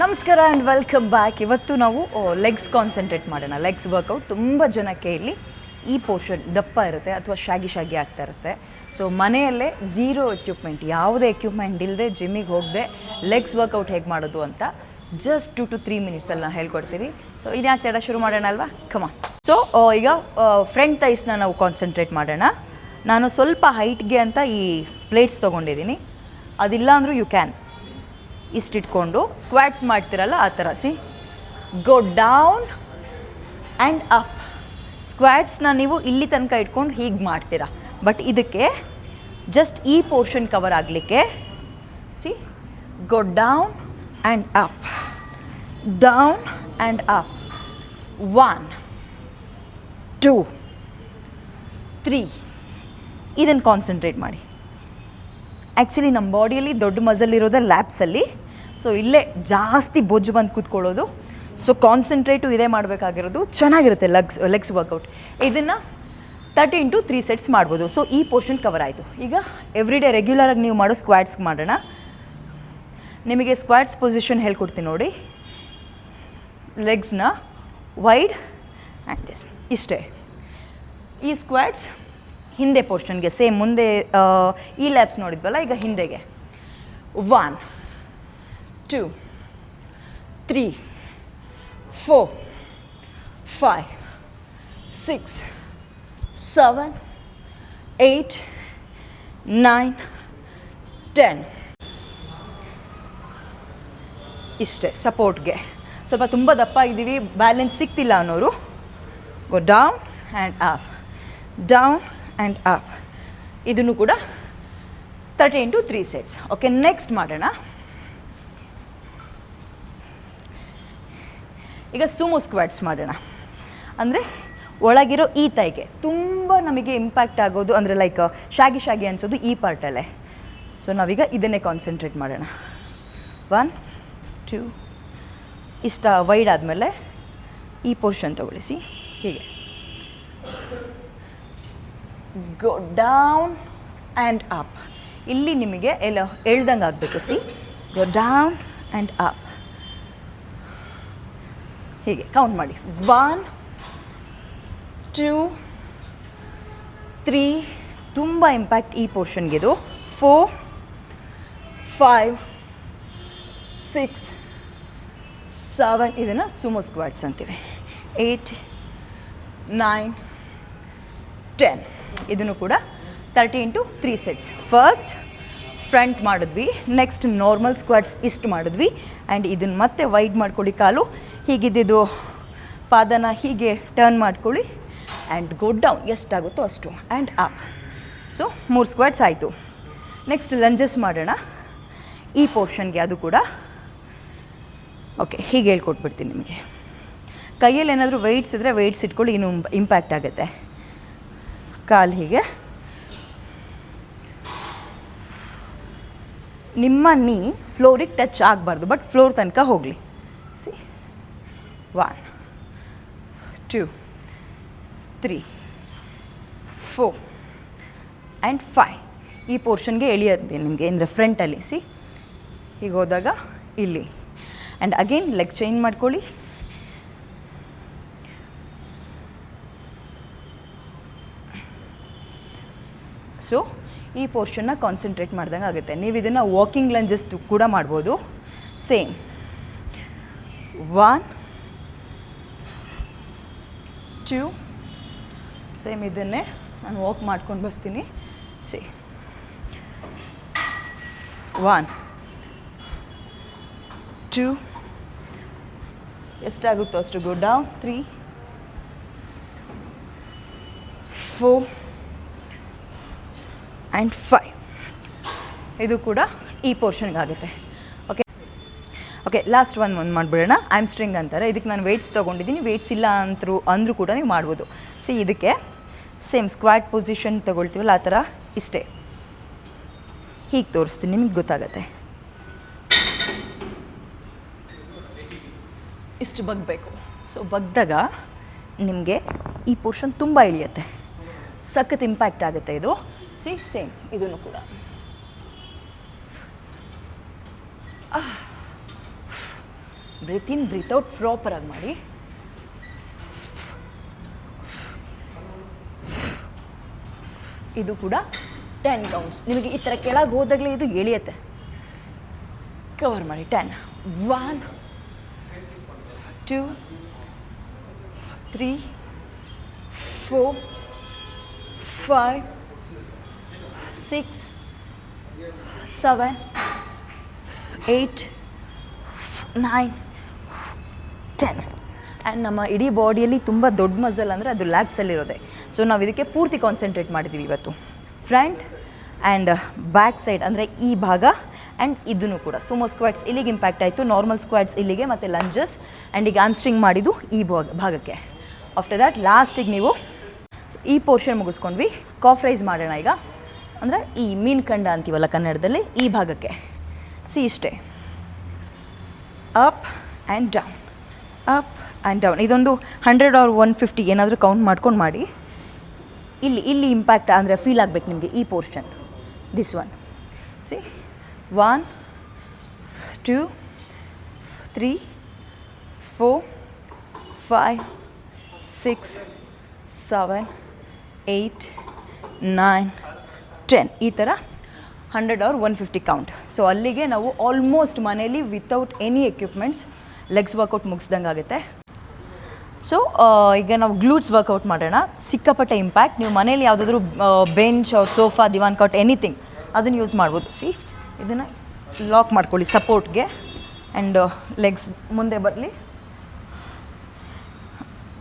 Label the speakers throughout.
Speaker 1: ನಮಸ್ಕಾರ and welcome back ಇವತ್ತು ನಾವು ಲೆಗ್ಸ್ ಕಾನ್ಸಂಟ್ರೇಟ್ ಮಾಡೋಣ. ಲೆಗ್ಸ್ ವರ್ಕೌಟ್ ತುಂಬ ಜನಕ್ಕೆ ಇಲ್ಲಿ ಈ ಪೋರ್ಷನ್ ದಪ್ಪ ಇರುತ್ತೆ ಅಥವಾ ಶಾಗಿ ಶಾಗಿ ಆಗ್ತಾ ಇರುತ್ತೆ. ಸೊ ಮನೆಯಲ್ಲೇ ಝೀರೋ ಎಕ್ವಿಪ್ಮೆಂಟ್ ಯಾವುದೇ ಎಕ್ವಿಪ್ಮೆಂಟ್ ಇಲ್ಲದೆ ಜಿಮ್ಮಿಗೆ ಹೋಗದೆ ಲೆಗ್ಸ್ ವರ್ಕೌಟ್ ಹೇಗೆ ಮಾಡೋದು ಅಂತ ಜಸ್ಟ್ ಟು ಟು ತ್ರೀ ಮಿನಿಟ್ಸಲ್ಲಿ ನಾವು ಹೇಳ್ಕೊಡ್ತೀವಿ ಸೊ ಇನ್ಯಾಕೆ ತಡ ಶುರು ಮಾಡೋಣ ಅಲ್ವಾ? ಕಮ ಸೊ ಈಗ ಫ್ರಂಟ್ ತೈಸ್ನ ನಾವು ಕಾನ್ಸಂಟ್ರೇಟ್ ಮಾಡೋಣ. ನಾನು ಸ್ವಲ್ಪ ಹೈಟ್ಗೆ ಅಂತ ಈ ಪ್ಲೇಟ್ಸ್ ತೊಗೊಂಡಿದ್ದೀನಿ. ಅದಿಲ್ಲ ಅಂದರೂ ಯು ಕ್ಯಾನ್ ಇಷ್ಟಿಟ್ಕೊಂಡು ಸ್ಕ್ವಾಟ್ಸ್ ಮಾಡ್ತಿರಲ್ಲ ಆ ಥರ see go down and up ಸ್ಕ್ವಾಟ್ಸ್ನ ನೀವು ಇಲ್ಲಿ ತನಕ ಇಟ್ಕೊಂಡು ಹೀಗೆ ಮಾಡ್ತೀರಾ. ಬಟ್ ಇದಕ್ಕೆ ಜಸ್ಟ್ ಈ ಪೋರ್ಷನ್ ಕವರ್ ಆಗಲಿಕ್ಕೆ see go down and up down and up one two three ಇದನ್ನು ಕಾನ್ಸಂಟ್ರೇಟ್ ಮಾಡಿ. ಆ್ಯಕ್ಚುಲಿ ನಮ್ಮ ಬಾಡಿಯಲ್ಲಿ ದೊಡ್ಡ ಮಸಲ್ ಇರೋದೇ ಲ್ಯಾಬ್ಸಲ್ಲಿ ಸೊ ಇಲ್ಲೇ ಜಾಸ್ತಿ ಬೊಜ್ಜು ಬಂದು ಕೂತ್ಕೊಳ್ಳೋದು. ಸೊ ಕಾನ್ಸಂಟ್ರೇಟು ಇದೇ ಮಾಡಬೇಕಾಗಿರೋದು. ಚೆನ್ನಾಗಿರುತ್ತೆ ಲೆಗ್ಸ್ ಲೆಗ್ಸ್ ವರ್ಕೌಟ್ ಇದನ್ನು ತರ್ಟಿ ಇಂಟು ತ್ರೀ ಸೆಟ್ಸ್ ಮಾಡ್ಬೋದು. ಸೊ ಈ ಪೋರ್ಷನ್ ಕವರ್ ಆಯಿತು. ಈಗ ಎವ್ರಿ ಡೇ ರೆಗ್ಯುಲರಾಗಿ ನೀವು ಮಾಡೋ ಸ್ಕ್ವಾಟ್ಸ್ ಮಾಡೋಣ. ನಿಮಗೆ ಸ್ಕ್ವಾಟ್ಸ್ ಪೊಸಿಷನ್ ಹೇಳ್ಕೊಡ್ತೀನಿ ನೋಡಿ. ಲೆಗ್ಸ್ನ ವೈಡ್ ಆ್ಯಂಡ್ ದಿಸ್ ಇಷ್ಟೇ. ಈ ಸ್ಕ್ವಾಟ್ಸ್ ಹಿಂದೆ ಪೋರ್ಷನ್ಗೆ ಸೇಮ್ ಮುಂದೆ ಈ ಲ್ಯಾಬ್ಸ್ ನೋಡಿದ್ವಲ್ಲ, ಈಗ ಹಿಂದೆಗೆ. One two three four five six seven eight nine ten ಇಷ್ಟೇ, ಸಪೋರ್ಟ್ಗೆ. ಸ್ವಲ್ಪ ತುಂಬ ದಪ್ಪ ಇದ್ದೀವಿ, ಬ್ಯಾಲೆನ್ಸ್ ಸಿಗ್ತಿಲ್ಲ ಅನ್ನೋರು. Go down and up down and up ಇದನ್ನು ಕೂಡ thirty into three sets okay next ಮಾಡೋಣ. ಈಗ ಸುಮು ಸ್ಕ್ವಾಟ್ಸ್ ಮಾಡೋಣ. ಅಂದರೆ ಒಳಗಿರೋ ಈ ತೈಗೆ ತುಂಬ ನಮಗೆ ಇಂಪ್ಯಾಕ್ಟ್ ಆಗೋದು ಅಂದರೆ ಲೈಕ್ ಶಾಗಿ ಶಾಗಿ ಅನಿಸೋದು ಈ ಪಾರ್ಟಲ್ಲೇ ಸೊ ನಾವೀಗ ಇದನ್ನೇ ಕಾನ್ಸಂಟ್ರೇಟ್ ಮಾಡೋಣ. ಒನ್ ಟೂ ಇಷ್ಟ ವೈಡ್ ಆದಮೇಲೆ ಈ ಪೋರ್ಷನ್ ತಗೊಳಿಸಿ. ಹೀಗೆ. ಗೋ ಡೌನ್ ಆ್ಯಂಡ್ ಅಪ್ ಇಲ್ಲಿ ನಿಮಗೆ ಎಲ್ಲ ಎಳ್ದಂಗೆ ಆಗಬೇಕು see go down and up ಹೀಗೆ ಕೌಂಟ್ ಮಾಡಿ. ಒನ್ ಟೂ ತ್ರೀ ತುಂಬ ಇಂಪ್ಯಾಕ್ಟ್ ಈ ಪೋರ್ಷನ್ಗಿದು ಫೋರ್ ಫೈವ್ ಸಿಕ್ಸ್ ಸೆವೆನ್ ಇದನ್ನು ಸುಮೋ ಸ್ಕ್ವಾಡ್ಸ್ ಅಂತೀವಿ. ಏಯ್ಟ್ ನೈನ್ ಟೆನ್ ಇದನ್ನು ಕೂಡ thirty into three sets first front ಮಾಡಿದ್ವಿ. ನೆಕ್ಸ್ಟ್ ನಾರ್ಮಲ್ ಸ್ಕ್ವಾಟ್ಸ್ ಇಷ್ಟು ಮಾಡಿದ್ವಿ. ಆ್ಯಂಡ್ ಇದನ್ನು ಮತ್ತೆ ವೈಡ್ ಮಾಡ್ಕೊಳ್ಳಿ ಕಾಲು. ಹೀಗಿದ್ದಿದ್ದು ಪಾದನ ಹೀಗೆ ಟರ್ನ್ ಮಾಡ್ಕೊಳ್ಳಿ. ಆ್ಯಂಡ್ ಗೋ ಡೌನ್ ಎಷ್ಟಾಗುತ್ತೋ ಅಷ್ಟು. ಆ್ಯಂಡ್ ಅಪ್ ಸೊ ಮೂರು ಸ್ಕ್ವಾಟ್ಸ್ ಆಯಿತು. ನೆಕ್ಸ್ಟ್ ಲಂಜಸ್ ಮಾಡೋಣ. ಈ ಪೋರ್ಷನ್ಗೆ ಅದು ಕೂಡ. ಓಕೆ ಹೀಗೆ ಹೇಳ್ಕೊಟ್ಬಿಡ್ತೀನಿ ನಿಮಗೆ. ಕೈಯಲ್ಲಿ ಏನಾದರೂ ವೆಯ್ಟ್ಸ್ ಇದ್ದರೆ ವೆಯ್ಟ್ಸ್ ಇಟ್ಕೊಳ್ಳಿ, ಇನ್ನೂ ಇಂಪ್ಯಾಕ್ಟ್ ಆಗುತ್ತೆ. ಕಾಲು ಹೀಗೆ. ನಿಮ್ಮ ನೀ ಫ್ಲೋರಿಗೆ ಟಚ್ ಆಗಬಾರ್ದು ಬಟ್ ಫ್ಲೋರ್ ತನಕ ಹೋಗಲಿ. See one two three four and five ಈ ಪೋರ್ಷನ್ಗೆ ಎಳಿಯೋದು ನಿಮಗೆ ಅಂದರೆ ಫ್ರಂಟಲ್ಲಿ ಸಿ ಹೀಗೆ ಹೋದಾಗ ಇಲ್ಲಿ. ಆ್ಯಂಡ್ ಅಗೇನ್ ಲೆಗ್ ಚೇಂಜ್ ಮಾಡ್ಕೊಳ್ಳಿ. ಸೊ ಈ ಪೋರ್ಷನ್ನ ಕಾನ್ಸಂಟ್ರೇಟ್ ಮಾಡ್ದಂಗೆ ಆಗುತ್ತೆ. ನೀವು ಇದನ್ನು ವಾಕಿಂಗ್ ಲಂಜಸ್ ಕೂಡ ಮಾಡ್ಬೋದು. ಸೇಮ್ ಒನ್ ಟೂ ಸೇಮ್ ಇದನ್ನೇ ನಾನು ವಾಕ್ ಮಾಡ್ಕೊಂಡು ಬರ್ತೀನಿ. ಸಿ ಒನ್ ಟೂ ಎಷ್ಟಾಗುತ್ತೋ ಅಷ್ಟು go down three four and five. ಇದು ಕೂಡ ಈ ಪೋರ್ಷನ್ಗೆ ಆಗುತ್ತೆ ಓಕೆ ಓಕೆ ಲಾಸ್ಟ್ ಒನ್ ಒಂದು ಮಾಡಿಬಿಡೋಣ. ಐಮ್ ಸ್ಟ್ರಿಂಗ್ ಅಂತಾರೆ. ಇದಕ್ಕೆ ನಾನು ವೆಯ್ಟ್ಸ್ ತೊಗೊಂಡಿದ್ದೀನಿ. ವೆಯ್ಟ್ಸ್ ಇಲ್ಲ ಅಂತರೂ ಅಂದರೂ ಕೂಡ ನೀವು ಮಾಡ್ಬೋದು. ಸಿ ಇದಕ್ಕೆ ಸೇಮ್ ಸ್ಕ್ವಾಟ್ ಪೊಸಿಷನ್ ತೊಗೊಳ್ತೀವಲ್ಲ, ಆ ಥರ ಇಷ್ಟೇ. ಹೀಗೆ ತೋರಿಸ್ತೀನಿ, ನಿಮಗೆ ಗೊತ್ತಾಗತ್ತೆ. ಇಷ್ಟು ಬಗ್ಬೇಕು. ಸೊ ಬಗ್ದಾಗ ನಿಮಗೆ ಈ ಪೋರ್ಷನ್ ತುಂಬ ಇಳಿಯುತ್ತೆ. ಸಖತ್ ಇಂಪ್ಯಾಕ್ಟ್ ಆಗುತ್ತೆ ಇದು. ಸಿ ಸೇಮ್ ಇದನ್ನು ಕೂಡ ಬ್ರೀತ್ ಇನ್ ಬ್ರೀತ್ ಔಟ್ ಪ್ರಾಪರಾಗಿ ಮಾಡಿ ಇದು ಕೂಡ ಟೆನ್ ಕೌಂಟ್ಸ್ ನಿಮಗೆ ಈ ಥರ ಕೆಳಗೆ ಹೋದಾಗಲೇ ಇದು ಎಳಿಯತ್ತೆ. ಕವರ್ ಮಾಡಿ ten one two three four five six seven eight nine ten and ನಮ್ಮ ಇಡೀ ಬಾಡಿಯಲ್ಲಿ ತುಂಬ ದೊಡ್ಡ ಮಸಲ್ ಅಂದರೆ ಅದು ಲ್ಯಾಬ್ಸಲ್ಲಿರೋದೆ ಸೊ ನಾವು ಇದಕ್ಕೆ ಪೂರ್ತಿ ಕಾನ್ಸಂಟ್ರೇಟ್ ಮಾಡಿದ್ದೀವಿ ಇವತ್ತು. ಫ್ರಂಟ್ ಆ್ಯಂಡ್ ಬ್ಯಾಕ್ ಸೈಡ್ ಅಂದರೆ ಈ ಭಾಗ ಆ್ಯಂಡ್ ಇದನ್ನು ಕೂಡ. ಸುಮೋ ಸ್ಕ್ವಾಟ್ಸ್ ಇಲ್ಲಿಗೆ ಇಂಪ್ಯಾಕ್ಟ್ ಆಯಿತು. ನಾರ್ಮಲ್ ಸ್ಕ್ವಾಟ್ಸ್ ಇಲ್ಲಿಗೆ ಮತ್ತು ಲಂಜಸ್ ಆ್ಯಂಡ್ ಈಗ ಆಮ್ಸ್ಟ್ರಿಂಗ್ ಮಾಡಿದ್ದು ಈ ಭಾಗ, ಭಾಗಕ್ಕೆ. ಆಫ್ಟರ್ ದ್ಯಾಟ್ ಲಾಸ್ಟಿಗೆ ನೀವು ಈ ಪೋರ್ಷನ್ ಮುಗಿಸ್ಕೊಂಡ್ವಿ. ಕಾಫ್ ರೈಸ್ ಮಾಡೋಣ ಈಗ. ಅಂದರೆ ಈ ಮೀನು ಕಂಡ ಅಂತೀವಲ್ಲ ಕನ್ನಡದಲ್ಲಿ, ಈ ಭಾಗಕ್ಕೆ. ಸಿ ಇಷ್ಟೇ. Up and down up and down ಇದೊಂದು ಹಂಡ್ರೆಡ್ ಆರ್ ಒನ್ ಫಿಫ್ಟಿ ಏನಾದರೂ ಕೌಂಟ್ ಮಾಡ್ಕೊಂಡು ಮಾಡಿ. ಇಲ್ಲಿ ಇಲ್ಲಿ ಇಂಪ್ಯಾಕ್ಟ್ ಅಂದರೆ ಫೀಲ್ ಆಗಬೇಕು ನಿಮಗೆ ಈ portion this one see one two three four five six seven eight nine ten ಈ ಥರ hundred or one fifty count so ಅಲ್ಲಿಗೆ ನಾವು ಆಲ್ಮೋಸ್ಟ್ ಮನೇಲಿ without any equipments legs workout ಮುಗಿಸ್ದಂಗೆ ಆಗುತ್ತೆ. ಸೊ ಈಗ ನಾವು ಗ್ಲೂಟ್ಸ್ ವರ್ಕೌಟ್ ಮಾಡೋಣ. ಸಿಕ್ಕಾಪಟ್ಟೆ ಇಂಪ್ಯಾಕ್ಟ್ ನೀವು ಮನೇಲಿ ಯಾವುದಾದ್ರೂ ಬೆಂಚ್ ಅವ್ರ ಸೋಫಾ ದಿವಾನ್ ಕೌಟ್ ಎನಿಥಿಂಗ್ ಅದನ್ನು ಯೂಸ್ ಮಾಡ್ಬೋದು. ಸಿ ಇದನ್ನು ಲಾಕ್ ಮಾಡ್ಕೊಳ್ಳಿ ಸಪೋರ್ಟ್ಗೆ ಆ್ಯಂಡ್ ಲೆಗ್ಸ್ ಮುಂದೆ ಬರಲಿ.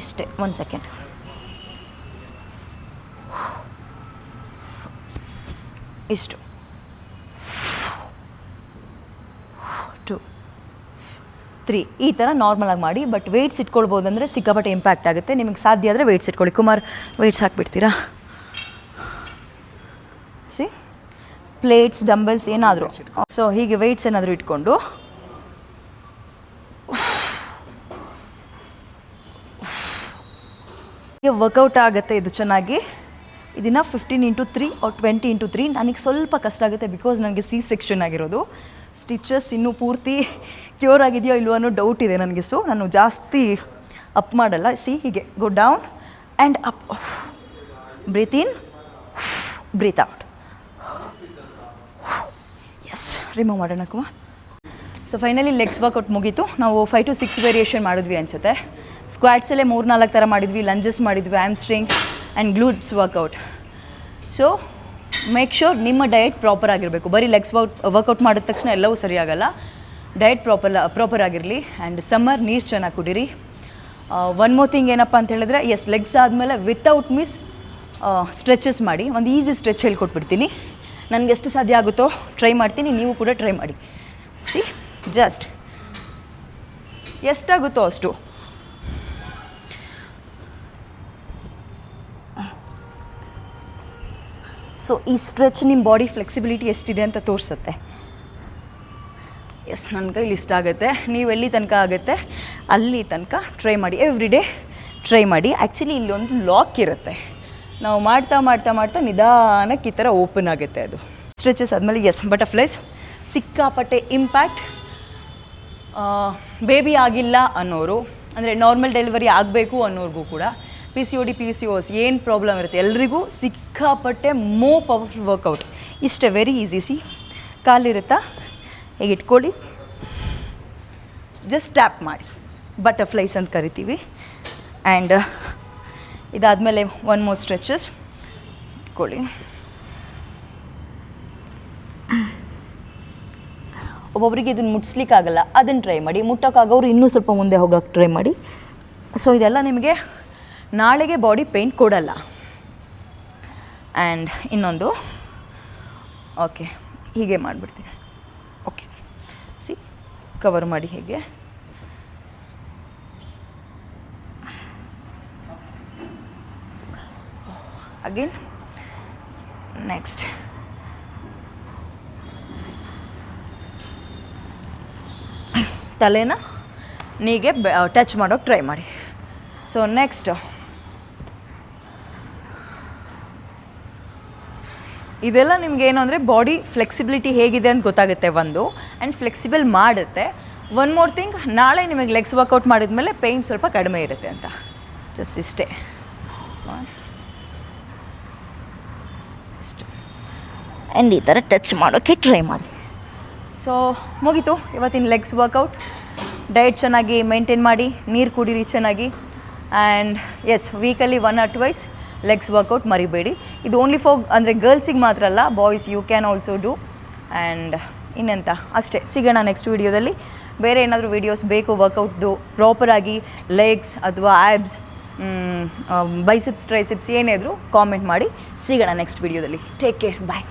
Speaker 1: ಇಷ್ಟೇ ಒಂದು ಸೆಕೆಂಡ್ ಇಷ್ಟು. ಟು ತ್ರೀ ಈ ಥರ ನಾರ್ಮಲಾಗಿ ಮಾಡಿ ಬಟ್ ವೆಯ್ಟ್ಸ್ ಇಟ್ಕೊಳ್ಬೋದು ಅಂದರೆ ಸಿಕ್ಕಾಪಟ್ಟೆ ಇಂಪ್ಯಾಕ್ಟ್ ಆಗುತ್ತೆ. ನಿಮಗೆ ಸಾಧ್ಯ ಆದರೆ ವೆಯ್ಟ್ಸ್ ಇಟ್ಕೊಳ್ಳಿ. ಕುಮಾರ್ ವೆಯ್ಟ್ಸ್ ಹಾಕ್ಬಿಡ್ತೀರಾ? ಸಿ ಪ್ಲೇಟ್ಸ್ ಡಂಬಲ್ಸ್ ಏನಾದರೂ. ಸೊ ಹೀಗೆ ವೆಯ್ಟ್ಸ್ ಏನಾದರೂ ಇಟ್ಕೊಂಡು. ವರ್ಕೌಟ್ ಆಗುತ್ತೆ ಇದು ಚೆನ್ನಾಗಿ. ಇದನ್ನು fifteen into three or twenty into three ನನಗೆ ಸ್ವಲ್ಪ ಕಷ್ಟ ಆಗುತ್ತೆ ಬಿಕಾಸ್ ನನಗೆ ಸಿ ಸೆಕ್ಷನ್ ಆಗಿರೋದು. ಸ್ಟಿಚಸ್ ಇನ್ನೂ ಪೂರ್ತಿ ಕ್ಯೂರ್ ಆಗಿದೆಯೋ ಇಲ್ವೋ ಅನ್ನೋ ಡೌಟ್ ಇದೆ ನನಗೆ ಸೊ ನಾನು ಜಾಸ್ತಿ ಅಪ್ ಮಾಡಲ್ಲ. ಸಿ ಹೀಗೆ go down and up breathe in breathe out yes remove ಮಾಡೋಣ Kumar. So finally legs workout ಮುಗೀತು. ನಾವು ಫೈವ್ ಟು ಸಿಕ್ಸ್ ವೇರಿಯೇಷನ್ ಮಾಡಿದ್ವಿ ಅನಿಸುತ್ತೆ. ಸ್ಕ್ವಾಟ್ಸಲ್ಲೇ ಮೂರು ನಾಲ್ಕು ಥರ ಮಾಡಿದ್ವಿ ಲಂಜಸ್ ಮಾಡಿದ್ವಿ hamstring and glutes workout so make sure ನಿಮ್ಮ ಡಯಟ್ ಪ್ರಾಪರ್ ಆಗಿರಬೇಕು. ಬರೀ ಲೆಗ್ಸ್ ವರ್ಕ್ ವರ್ಕೌಟ್ ಮಾಡಿದ ತಕ್ಷಣ ಎಲ್ಲವೂ ಸರಿಯಾಗಲ್ಲ. ಡಯಟ್ ಪ್ರಾಪರ್ ಪ್ರಾಪರ್ ಆಗಿರಲಿ. ಆ್ಯಂಡ್ ಸಮ್ಮರ್ ನೀರು ಚೆನ್ನಾಗಿ ಕುಡೀರಿ. ಒನ್ ಮೋ ಥಿಂಗ್ ಏನಪ್ಪ ಅಂತ ಹೇಳಿದ್ರೆ ಎಸ್ ಲೆಗ್ಸ್ ಆದಮೇಲೆ ವಿತೌಟ್ ಮಿಸ್ ಸ್ಟ್ರೆಚಸ್ ಮಾಡಿ. ಒಂದು ಈಸಿ ಸ್ಟ್ರೆಚ್ ಹೇಳ್ಕೊಟ್ಬಿಡ್ತೀನಿ. ನನಗೆ ಎಷ್ಟು ಸಾಧ್ಯ ಆಗುತ್ತೋ ಟ್ರೈ ಮಾಡ್ತೀನಿ. ನೀವು ಕೂಡ ಟ್ರೈ ಮಾಡಿ. ಸಿ ಜಸ್ಟ್ ಎಷ್ಟಾಗುತ್ತೋ ಅಷ್ಟು. ಸೊ ಈ ಸ್ಟ್ರೆಚ್ ನಿಮ್ಮ ಬಾಡಿ ಫ್ಲೆಕ್ಸಿಬಿಲಿಟಿ ಎಷ್ಟಿದೆ ಅಂತ ತೋರಿಸುತ್ತೆ? ಎಸ್ ನನ್ನ ಕೈಲಿ ಇಷ್ಟ ಆಗುತ್ತೆ. ನೀವು ಎಲ್ಲಿ ತನಕ ಆಗುತ್ತೆ? ಅಲ್ಲಿ ತನಕ ಟ್ರೈ ಮಾಡಿ ಎವ್ರಿ ಡೇ ಟ್ರೈ ಮಾಡಿ. ಆ್ಯಕ್ಚುಲಿ ಇಲ್ಲೊಂದು ಲಾಕ್ ಇರುತ್ತೆ. ನಾವು ಮಾಡ್ತಾ ಮಾಡ್ತಾ ಮಾಡ್ತಾ ನಿಧಾನಕ್ಕೆ ಈ ಥರ ಓಪನ್ ಆಗುತ್ತೆ ಅದು. ಸ್ಟ್ರೆಚಸ್ ಆದಮೇಲೆ ಎಸ್ ಬಟರ್ಫ್ಲೈಸ್ ಸಿಕ್ಕಾಪಟ್ಟೆ ಇಂಪ್ಯಾಕ್ಟ್ ಬೇಬಿ ಆಗಿಲ್ಲ ಅನ್ನೋರು, ಅಂದರೆ ನಾರ್ಮಲ್ ಡೆಲಿವರಿ ಆಗಬೇಕು ಅನ್ನೋರಿಗೂ ಕೂಡ P C O D P C O S ಏನು ಪ್ರಾಬ್ಲಮ್ ಇರುತ್ತೆ? ಎಲ್ರಿಗೂ ಸಿಕ್ಕಾಪಟ್ಟೆ ಮೋ ಪವರ್ಫುಲ್ ವರ್ಕೌಟ್ ಇಷ್ಟೇ ವೆರಿ ಈಸಿ ಸಿ ಕಾಲಿರುತ್ತಾ ಹೀಗೆ ಇಟ್ಕೊಳ್ಳಿ. ಜಸ್ಟ್ ಟ್ಯಾಪ್ ಮಾಡಿ. ಬಟರ್ಫ್ಲೈಸ್ ಅಂತ ಕರಿತೀವಿ. ಆ್ಯಂಡ್ ಇದಾದಮೇಲೆ ಒನ್ ಮೋರ್ ಸ್ಟ್ರೆಚಸ್ ಇಟ್ಕೊಳ್ಳಿ. ಒಬ್ಬೊಬ್ಬರಿಗೆ ಇದನ್ನು ಮುಟ್ಸ್ಲಿಕ್ಕಾಗಲ್ಲ. ಅದನ್ನು ಟ್ರೈ ಮಾಡಿ. ಮುಟ್ಟೋಕ್ಕಾಗೋರು ಇನ್ನೂ ಸ್ವಲ್ಪ ಮುಂದೆ ಹೋಗೋಕ್ಕೆ ಟ್ರೈ ಮಾಡಿ. ಸೊ ಇದೆಲ್ಲ ನಿಮಗೆ ನಾಳೆಗೆ ಬಾಡಿ ಪೇಂಟ್ ಕೊಡಲ್ಲ. ಆ್ಯಂಡ್ ಇನ್ನೊಂದು. ಓಕೆ ಹೀಗೆ ಮಾಡಿಬಿಡ್ತೀನಿ. ಓಕೆ ಸಿ ಕವರ್ ಮಾಡಿ ಹೇಗೆ. ಅಗೇನ್ ನೆಕ್ಸ್ಟ್ ತಲೆನ ನೀಗೆ ಟಚ್ ಮಾಡೋಕ್ಕೆ ಟ್ರೈ ಮಾಡಿ. ಸೊ ನೆಕ್ಸ್ಟ್ ಇದೆಲ್ಲ ನಿಮ್ಗೆ ಏನು ಅಂದರೆ ಬಾಡಿ ಫ್ಲೆಕ್ಸಿಬಿಲಿಟಿ ಹೇಗಿದೆ ಅಂತ ಗೊತ್ತಾಗುತ್ತೆ ಒಂದು ಆ್ಯಂಡ್ ಫ್ಲೆಕ್ಸಿಬಲ್ ಮಾಡುತ್ತೆ. ಒನ್ ಮೋರ್ ಥಿಂಗ್ ನಾಳೆ ನಿಮಗೆ ಲೆಗ್ಸ್ ವರ್ಕೌಟ್ ಮಾಡಿದ್ಮೇಲೆ ಪೇಯ್ನ್ ಸ್ವಲ್ಪ ಕಡಿಮೆ ಇರುತ್ತೆ ಅಂತ. ಜಸ್ಟ್ ಇಷ್ಟೇ. ಇಷ್ಟು. ಆ್ಯಂಡ್ ಈ ಥರ ಟಚ್ ಮಾಡೋಕ್ಕೆ ಟ್ರೈ ಮಾಡಿ. ಸೊ ಮುಗೀತು. ಇವತ್ತಿನ ಲೆಗ್ಸ್ ವರ್ಕೌಟ್ ಡಯಟ್ ಚೆನ್ನಾಗಿ ಮೇಂಟೈನ್ ಮಾಡಿ, ನೀರು ಕುಡೀರಿ ಚೆನ್ನಾಗಿ. And yes weekly one or twice legs workout ಮರಿಬೇಡಿ ಇದು ಓನ್ಲಿ ಫಾರ್ ಅಂದರೆ ಗರ್ಲ್ಸಿಗೆ ಮಾತ್ರ ಅಲ್ಲ boys you can also do and ಇನ್ನೆಂತ? ಅಷ್ಟೇ. ಸಿಗೋಣ ನೆಕ್ಸ್ಟ್ ವೀಡಿಯೋದಲ್ಲಿ ಬೇರೆ ಏನಾದರೂ ವೀಡಿಯೋಸ್ ಬೇಕು ವರ್ಕೌಟ್ದು ಪ್ರಾಪರಾಗಿ ಲೆಗ್ಸ್ ಅಥವಾ ಆ್ಯಬ್ಸ್ ಬೈಸಿಪ್ಸ್ ಟ್ರೈಸಿಪ್ಸ್ ಏನೇ ಇದ್ರು ಕಾಮೆಂಟ್ ಮಾಡಿ. ಸಿಗೋಣ ನೆಕ್ಸ್ಟ್ ವೀಡಿಯೋದಲ್ಲಿ ಟೇಕ್ ಕೇರ್ ಬಾಯ್